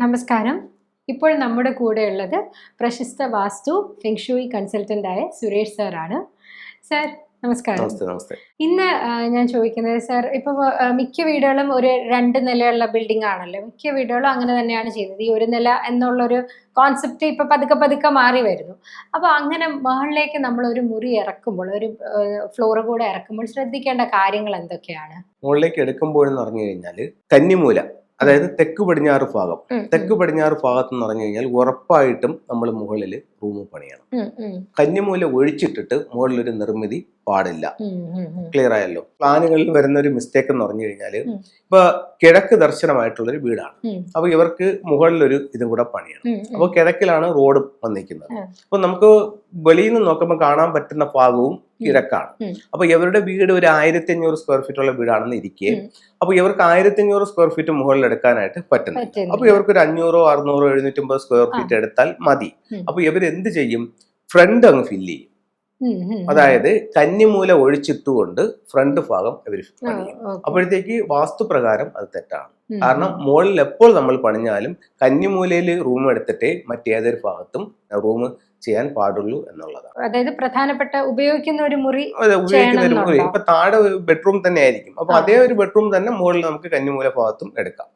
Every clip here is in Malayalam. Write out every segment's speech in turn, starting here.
നമസ്കാരം. ഇപ്പോൾ നമ്മുടെ കൂടെ ഉള്ളത് പ്രശസ്ത വാസ്തു ഫെങ്ഷൂയി ആയ സുരേഷ് സാറാണ്. സാർ നമസ്കാരം. ഇന്ന് ഞാൻ ചോദിക്കുന്നത് സാർ ഇപ്പോൾ മിക്ക വീടുകളും ഒരു രണ്ട് നിലയുള്ള ബിൽഡിംഗ് ആണല്ലോ. മിക്ക വീടുകളും അങ്ങനെ തന്നെയാണ് ചെയ്യുന്നത്. ഈ ഒരു നില എന്നുള്ള ഒരു കോൺസെപ്റ്റ് ഇപ്പൊ പതുക്കെ പതുക്കെ മാറി വരുന്നു. അപ്പോൾ അങ്ങനെ മുകളിലേക്ക് നമ്മൾ ഒരു മുറി ഇറക്കുമ്പോൾ ഒരു ഫ്ലോർ കൂടെ ഇറക്കുമ്പോൾ ശ്രദ്ധിക്കേണ്ട കാര്യങ്ങൾ എന്തൊക്കെയാണ്? മുകളിലേക്ക് എടുക്കുമ്പോഴെന്ന് പറഞ്ഞു കഴിഞ്ഞാൽ കന്നിമൂല. അതായത് തെക്ക് പടിഞ്ഞാറ് ഭാഗം. തെക്ക് പടിഞ്ഞാറ് ഭാഗത്ത് എന്ന് പറഞ്ഞു കഴിഞ്ഞാൽ ഉറപ്പായിട്ടും നമ്മൾ മുകളിൽ റൂം പണിയണം കന്നിമൂല ഒഴിച്ചിട്ടിട്ട് മുകളിലൊരു നിർമ്മിതി പാടില്ല. ക്ലിയർ ആയല്ലോ? പ്ലാനുകളിൽ വരുന്ന ഒരു മിസ്റ്റേക്ക് എന്ന് പറഞ്ഞു കഴിഞ്ഞാൽ ഇപ്പൊ കിഴക്ക് ദർശനമായിട്ടുള്ളൊരു വീടാണ്. അപ്പൊ ഇവർക്ക് മുകളിലൊരു ഇതും കൂടെ പണിയണം. അപ്പൊ കിഴക്കിലാണ് റോഡ് വന്നിരിക്കുന്നത്. അപ്പൊ നമുക്ക് വെളിയിൽ നിന്ന് നോക്കുമ്പോൾ കാണാൻ പറ്റുന്ന ഭാഗവും കിഴക്കാണ്. അപ്പൊ ഇവരുടെ വീട് ഒരു ആയിരത്തി അഞ്ഞൂറ് സ്ക്വയർ ഫീറ്റ് ഉള്ള വീടാണെന്ന് ഇരിക്കെ. അപ്പൊ ഇവർക്ക് ആയിരത്തി അഞ്ഞൂറ് സ്ക്വയർ ഫീറ്റ് മുകളിൽ എടുക്കാനായിട്ട് പറ്റുന്നു. അപ്പൊ ഇവർക്ക് ഒരു അഞ്ഞൂറോ അറുന്നൂറോ എഴുന്നൂറ്റമ്പത് സ്ക്വയർ ഫീറ്റ് എടുത്താൽ മതി. അപ്പൊ ഇവർ എന്ത് ചെയ്യും ഫ്രണ്ട് അങ്ങ് ഫില്ല് ചെയ്യും. അതായത് കന്നിമൂല ഒഴിച്ചിട്ടുകൊണ്ട് ഫ്രണ്ട് ഭാഗം ഇവർ പണിയും. അപ്പോഴത്തേക്ക് വാസ്തുപ്രകാരം അത് തെറ്റാണ് കാരണം മുകളിൽ എപ്പോൾ നമ്മൾ പണിഞ്ഞാലും കന്നിമൂലയിൽ റൂം എടുത്തിട്ടേ മറ്റേതൊരു ഭാഗത്തും റൂം ചെയ്യാൻ പാടുള്ളൂ എന്നുള്ളതാണ്. അതായത് പ്രധാനപ്പെട്ട ഉപയോഗിക്കുന്ന ഒരു മുറി ഉപയോഗിക്കുന്ന ഒരു മുറി? ഇപ്പൊ താഴെ ബെഡ്റൂം തന്നെ ആയിരിക്കും. അപ്പൊ. അതേ ഒരു ബെഡ്റൂം തന്നെ മുകളിൽ നമുക്ക് കന്നിമൂല ഭാഗത്തും എടുക്കാം.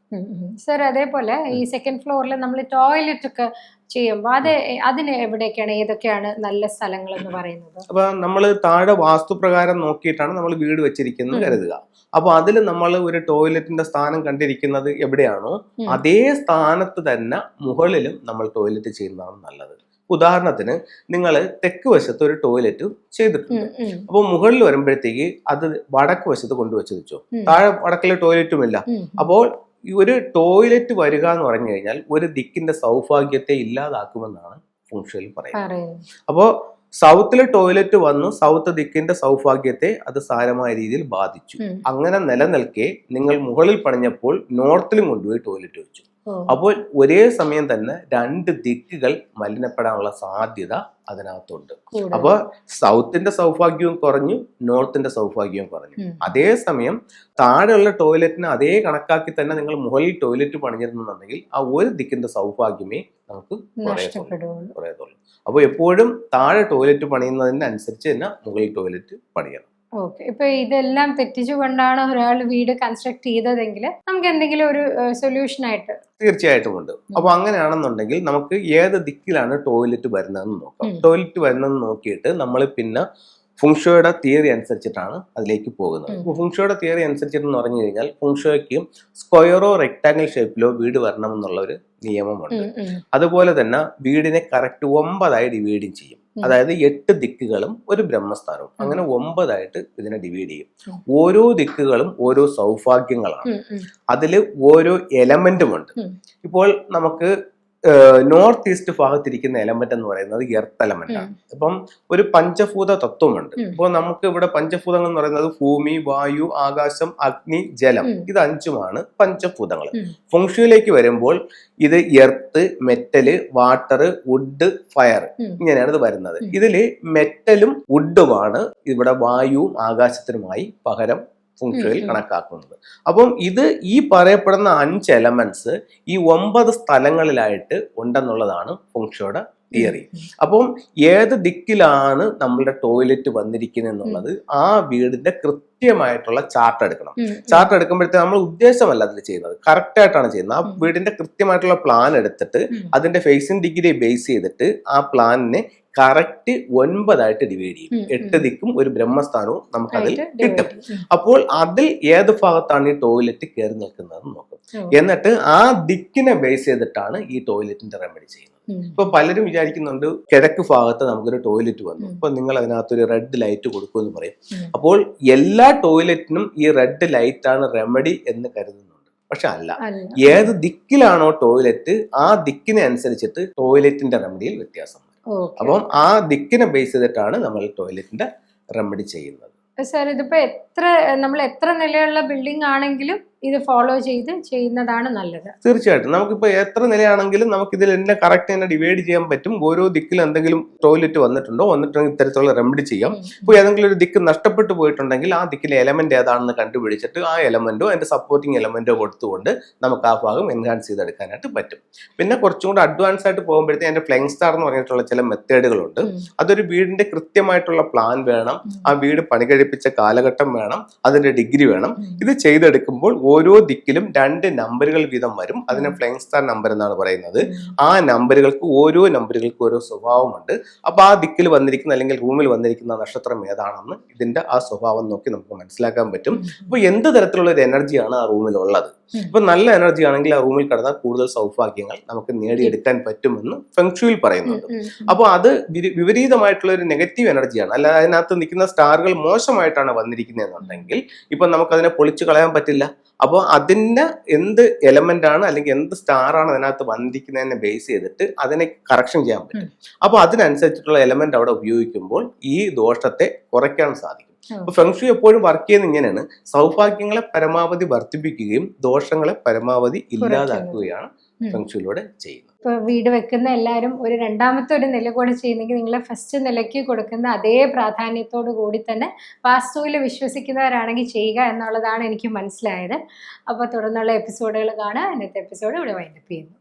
സർ അതേപോലെ ഈ സെക്കൻഡ് ഫ്ലോറിൽ നമ്മൾ ടോയ്ലറ്റ് ഒക്കെ ചെയ്യുമ്പോൾ അത് അതിന് എവിടെയൊക്കെയാണ് ഏതൊക്കെയാണ് നല്ല സ്ഥലങ്ങൾ എന്ന് പറയുന്നത്? അപ്പൊ നമ്മൾ താഴെ വാസ്തുപ്രകാരം നോക്കിയിട്ടാണ് നമ്മൾ വീട് വെച്ചിരിക്കുന്നത്. കരുതുക. അപ്പൊ അതിൽ നമ്മൾ ഒരു ടോയ്ലറ്റിന്റെ സ്ഥാനം കണ്ടിരിക്കുന്നത് എവിടെയാണോ. അതേ സ്ഥാനത്ത് തന്നെ മുകളിലും നമ്മൾ ടോയ്ലറ്റ് ചെയ്യുന്നതാണ് നല്ലത്. ഉദാഹരണത്തിന് നിങ്ങൾ തെക്ക് വശത്ത് ഒരു ടോയ്ലറ്റ് ചെയ്തിട്ടുണ്ട്. അപ്പോൾ മുകളിൽ വരുമ്പോഴത്തേക്ക് അത് വടക്ക് വശത്ത് കൊണ്ടുവച്ച് വെച്ചു. താഴെ വടക്കിലെ ടോയ്ലറ്റും ഇല്ല. അപ്പോൾ ഒരു ടോയ്ലറ്റ് വരിക എന്ന് പറഞ്ഞു കഴിഞ്ഞാൽ ഒരു ദിക്കിന്റെ സൗഭാഗ്യത്തെ ഇല്ലാതാക്കുമെന്നാണ് ഫുങ്ഷയിൽ പറയുന്നത്. അപ്പോ അപ്പോൾ സൗത്തിലെ ടോയ്ലറ്റ് വന്നു സൗത്ത് ദിക്കിന്റെ സൗഭാഗ്യത്തെ അത് സാരമായ രീതിയിൽ ബാധിച്ചു. അങ്ങനെ നിലനിൽക്കെ നിങ്ങൾ മുകളിൽ പണിഞ്ഞപ്പോൾ നോർത്തിലും കൊണ്ടുപോയി ടോയ്ലറ്റ് വെച്ചു. അപ്പോൾ ഒരേ സമയം തന്നെ രണ്ട് ദിക്കുകൾ മലിനപ്പെടാനുള്ള സാധ്യത അതിനകത്തുണ്ട്. അപ്പോൾ അപ്പൊ സൗത്തിന്റെ സൗഭാഗ്യവും കുറഞ്ഞു നോർത്തിന്റെ സൗഭാഗ്യവും കുറഞ്ഞു. അതേ സമയം താഴെയുള്ള ടോയ്ലറ്റിന് അതേ കണക്കാക്കി തന്നെ നിങ്ങൾ മുകളിൽ ടോയ്ലറ്റ് പണിഞ്ഞിരുന്നുണ്ടെങ്കിൽ ആ ഒരു ദിക്കിന്റെ സൗഭാഗ്യമേ നമുക്ക് കുറയത്തുള്ളൂ. അപ്പോൾ എപ്പോഴും താഴെ ടോയ്ലറ്റ് പണിയുന്നതിനനുസരിച്ച് തന്നെ മുകളിൽ ടോയ്ലറ്റ് പണിയണം. ഓക്കെ. ഇപ്പൊ ഇതെല്ലാം തെറ്റിച്ചുകൊണ്ടാണ് ഒരാൾ വീട് കൺസ്ട്രക്ട് ചെയ്തതെങ്കിൽ നമുക്ക് എന്തെങ്കിലും ഒരു സൊല്യൂഷൻ ആയിട്ട് തീർച്ചയായിട്ടും ഉണ്ട്. അപ്പൊ അങ്ങനെയാണെന്നുണ്ടെങ്കിൽ നമുക്ക് ഏത് ദിക്കിലാണ് ടോയ്ലറ്റ് വരുന്നതെന്ന് നോക്കാം. ടോയ്ലറ്റ് വരുന്നതെന്ന് നോക്കിയിട്ട് നമ്മൾ പിന്നെ ഫുങ്ഷോയുടെ തിയറി അനുസരിച്ചിട്ടാണ് അതിലേക്ക് പോകുന്നത്. അപ്പോൾ ഫുങ്ഷോയുടെ തിയറി അനുസരിച്ചിട്ടെന്ന് പറഞ്ഞു കഴിഞ്ഞാൽ ഫുങ്ഷോയ്ക്ക് സ്ക്വയറോ റെക്ടാങ്കിൾ ഷേപ്പിലോ വീട് വരണം എന്നുള്ള ഒരു നിയമമുണ്ട് അതുപോലെ തന്നെ വീടിനെ കറക്റ്റ് ഒമ്പതായി ഡിവൈഡും ചെയ്യും. അതായത് എട്ട് ദിക്കുകളും ഒരു ബ്രഹ്മസ്ഥാനവും. അങ്ങനെ ഒമ്പതായിട്ട് ഇതിനെ ഡിവൈഡ് ചെയ്യും. ഓരോ ദിക്കുകളും ഓരോ സൗഭാഗ്യങ്ങളാണ്. അതിൽ ഓരോ എലമെന്റും ഉണ്ട്. ഇപ്പോൾ നമുക്ക് നോർത്ത് ഈസ്റ്റ് ഭാഗത്തിരിക്കുന്ന എലമെന്റ് എന്ന് പറയുന്നത് എർത്ത് എലമെന്റ് ആണ്. അപ്പം ഒരു പഞ്ചഭൂത തത്വമുണ്ട്. ഇപ്പോൾ നമുക്ക് ഇവിടെ പഞ്ചഭൂതങ്ങൾ എന്ന് പറയുന്നത് ഭൂമി വായു ആകാശം അഗ്നി ജലം ഇത് അഞ്ചുമാണ് പഞ്ചഭൂതങ്ങൾ. ഫുങ്ഷിയിലേക്ക് ഫുങ്ഷുവിലേക്ക് വരുമ്പോൾ ഇത് earth metal water wood fire ഇങ്ങനെയാണ് ഇത് വരുന്നത്. ഇതിൽ ഇതിൽ മെറ്റലും വുഡുമാണ് ഇവിടെ വായുവും ആകാശത്തിനുമായി പകരം ഉം. കണക്കാക്കുന്നത് അപ്പം ഇത് ഈ പറയപ്പെടുന്ന അഞ്ച് എലമെന്റ്സ് ഈ ഒമ്പത് സ്ഥലങ്ങളിലായിട്ട് ഉണ്ടെന്നുള്ളതാണ് ഫുങ്ഷയുടെ തിയറി. അപ്പം ഏത് ദിക്കിലാണ് നമ്മളുടെ ടോയ്ലറ്റ് വന്നിരിക്കുന്നത് എന്നുള്ളത് ആ വീടിന്റെ കൃത്യമായിട്ടുള്ള ചാർട്ട് എടുക്കണം. ചാർട്ട് എടുക്കുമ്പോഴത്തേക്ക് നമ്മൾ ഉദ്ദേശമല്ല അതിൽ ചെയ്യുന്നത്. കറക്റ്റ് ആയിട്ടാണ് ചെയ്യുന്നത്. ആ വീടിന്റെ കൃത്യമായിട്ടുള്ള പ്ലാൻ എടുത്തിട്ട് അതിന്റെ ഫേസിംഗ് ഡിഗ്രി ബേസ് ചെയ്തിട്ട് ആ പ്ലാനിനെ കറക്റ്റ് ഒൻപതായിട്ട് ഡിവൈഡ് ചെയ്യും. എട്ട് ദിക്കും ഒരു ബ്രഹ്മസ്ഥാനവും നമുക്കതിൽ കിട്ടും. അപ്പോൾ അതിൽ ഏത് ഭാഗത്താണ് ഈ ടോയ്ലറ്റ് കയറി നിൽക്കുന്നത് നോക്കും. എന്നിട്ട് ആ ദിക്കിനെ ബേസ് ചെയ്തിട്ടാണ് ഈ ടോയ്ലറ്റിന്റെ റെമഡി ചെയ്യുന്നത്. ഇപ്പൊ പലരും വിചാരിക്കുന്നുണ്ട് കിഴക്ക് ഭാഗത്ത് നമുക്കൊരു ടോയ്ലറ്റ് വന്നു. ഇപ്പൊ അപ്പൊ നിങ്ങൾ അതിനകത്തൊരു റെഡ് ലൈറ്റ് കൊടുക്കുമെന്ന് പറയും. അപ്പോൾ എല്ലാ ടോയ്ലറ്റിനും ഈ റെഡ് ലൈറ്റ് ആണ് റെമഡി എന്ന് കരുതുന്നുണ്ട്. പക്ഷെ അല്ല. ഏത് ദിക്കിലാണോ ടോയ്ലറ്റ് ആ ദിക്കിനെ അനുസരിച്ചിട്ട് ടോയ്ലറ്റിന്റെ റെമഡിയിൽ വ്യത്യാസം. അപ്പം ആ ദിക്കിനെ ബേസ് ചെയ്തിട്ടാണ് നമ്മൾ ടോയ്ലറ്റിന്റെ റെമഡി ചെയ്യുന്നത്. സാർ ഇതിപ്പോ എത്ര നമ്മൾ എത്ര നിലയുള്ള ബിൽഡിംഗ് ആണെങ്കിലും ഇത് ഫോളോ ചെയ്ത് ചെയ്യുന്നതാണ് നല്ലത്. തീർച്ചയായിട്ടും. നമുക്കിപ്പോൾ എത്ര നിലയാണെങ്കിലും നമുക്ക് ഇതിൽ എന്നെ കറക്റ്റ് തന്നെ ഡിവൈഡ് ചെയ്യാൻ പറ്റും. ഓരോ ദിക്കിൽ എന്തെങ്കിലും ടോയ്ലറ്റ് വന്നിട്ടുണ്ടോ വന്നിട്ടുണ്ടെങ്കിൽ ഇത്തരത്തിലുള്ള റെമഡി ചെയ്യാം. ഇപ്പോൾ ഏതെങ്കിലും ഒരു ദിക്ക് നഷ്ടപ്പെട്ടു പോയിട്ടുണ്ടെങ്കിൽ ആ ദിക്കിലെ എലമെന്റ് ഏതാണെന്ന് കണ്ടുപിടിച്ചിട്ട് ആ എലമെന്റോ അതിന്റെ സപ്പോർട്ടിങ് എലമെന്റോ കൊടുത്തുകൊണ്ട് നമുക്ക് ആ ഭാഗം എൻഹാൻസ് ചെയ്തെടുക്കാനായിട്ട് പറ്റും. പിന്നെ കുറച്ചും കൂടെ അഡ്വാൻസ് ആയിട്ട് പോകുമ്പോഴത്തേക്ക് അതിന്റെ ഫ്ലെങ് സ്റ്റാർ എന്ന് പറഞ്ഞിട്ടുള്ള ചില മെത്തേഡുകളുണ്ട്. അതൊരു വീടിന്റെ കൃത്യമായിട്ടുള്ള പ്ലാൻ വേണം. ആ വീട് പണി കഴിപ്പിച്ച കാലഘട്ടം വേണം. അതിന്റെ ഡിഗ്രി വേണം. ഇത് ചെയ്തെടുക്കുമ്പോൾ ഓരോ ദിക്കിലും രണ്ട് നമ്പറുകൾ വീതം വരും. അതിനെ ഫ്ലൈങ് സ്റ്റാർ നമ്പർ എന്നാണ് പറയുന്നത്. ആ നമ്പറുകൾക്ക് ഓരോ നമ്പറുകൾക്ക് ഓരോ സ്വഭാവമുണ്ട്. അപ്പൊ ആ ദിക്കിൽ വന്നിരിക്കുന്ന അല്ലെങ്കിൽ റൂമിൽ വന്നിരിക്കുന്ന നക്ഷത്രം ഏതാണെന്ന് ഇതിന്റെ ആ സ്വഭാവം നോക്കി നമുക്ക് മനസ്സിലാക്കാൻ പറ്റും. അപ്പൊ എന്ത് തരത്തിലുള്ള ഒരു എനർജിയാണ് ആ റൂമിൽ ഉള്ളത്. ഇപ്പൊ നല്ല എനർജി ആണെങ്കിൽ ആ റൂമിൽ കിടന്നാൽ കൂടുതൽ സൗഭാഗ്യങ്ങൾ നമുക്ക് നേടിയെടുക്കാൻ പറ്റുമെന്ന് ഫെങ്ഷുവിൽ പറയുന്നുണ്ട്. അപ്പോൾ അത് വിപരീതമായിട്ടുള്ള ഒരു നെഗറ്റീവ് എനർജിയാണ് അല്ല അതിനകത്ത് നിൽക്കുന്ന സ്റ്റാറുകൾ മോശമായിട്ടാണ് വന്നിരിക്കുന്നത് എന്നുണ്ടെങ്കിൽ ഇപ്പൊ നമുക്കതിനെ പൊളിച്ചു കളയാൻ പറ്റില്ല. അപ്പോൾ അതിന്റെ എന്ത് എലമെന്റ് ആണ് അല്ലെങ്കിൽ എന്ത് സ്റ്റാർ ആണ് അതിനകത്ത് വന്നിരിക്കുന്നതിനെ ബേസ് ചെയ്തിട്ട് അതിനെ കറക്ഷൻ ചെയ്യാൻ പറ്റും. അപ്പോൾ അതിനനുസരിച്ചിട്ടുള്ള എലമെന്റ് അവിടെ ഉപയോഗിക്കുമ്പോൾ ഈ ദോഷത്തെ കുറയ്ക്കാൻ സാധിക്കും. അപ്പൊ ഫെങ്ഷു എപ്പോഴും വർക്ക് ചെയ്യുന്നത് ഇങ്ങനെയാണ്. സൗഭാഗ്യങ്ങളെ പരമാവധി വർദ്ധിപ്പിക്കുകയും ദോഷങ്ങളെ പരമാവധി ഇല്ലാതാക്കുകയാണ്. ഫെങ്ഷുയിലൂടെ ചെയ്യുന്നത്. ഇപ്പൊ വീട് വെക്കുന്ന എല്ലാവരും ഒരു രണ്ടാമത്തെ ഒരു നില കൂടെ ചെയ്യുന്നെങ്കിൽ നിങ്ങൾ ഫസ്റ്റ് നിലയ്ക്ക് കൊടുക്കുന്ന അതേ പ്രാധാന്യത്തോടു കൂടി തന്നെ വാസ്തുവിൽ വിശ്വസിക്കുന്നവരാണെങ്കിൽ ചെയ്യുക എന്നുള്ളതാണ് എനിക്ക് മനസ്സിലായത്. അപ്പോൾ തുടർന്നുള്ള എപ്പിസോഡുകൾ കാണുക. ഇന്നത്തെ എപ്പിസോഡ് ഇവിടെ വൈൻഡപ്പ് ചെയ്യുന്നു.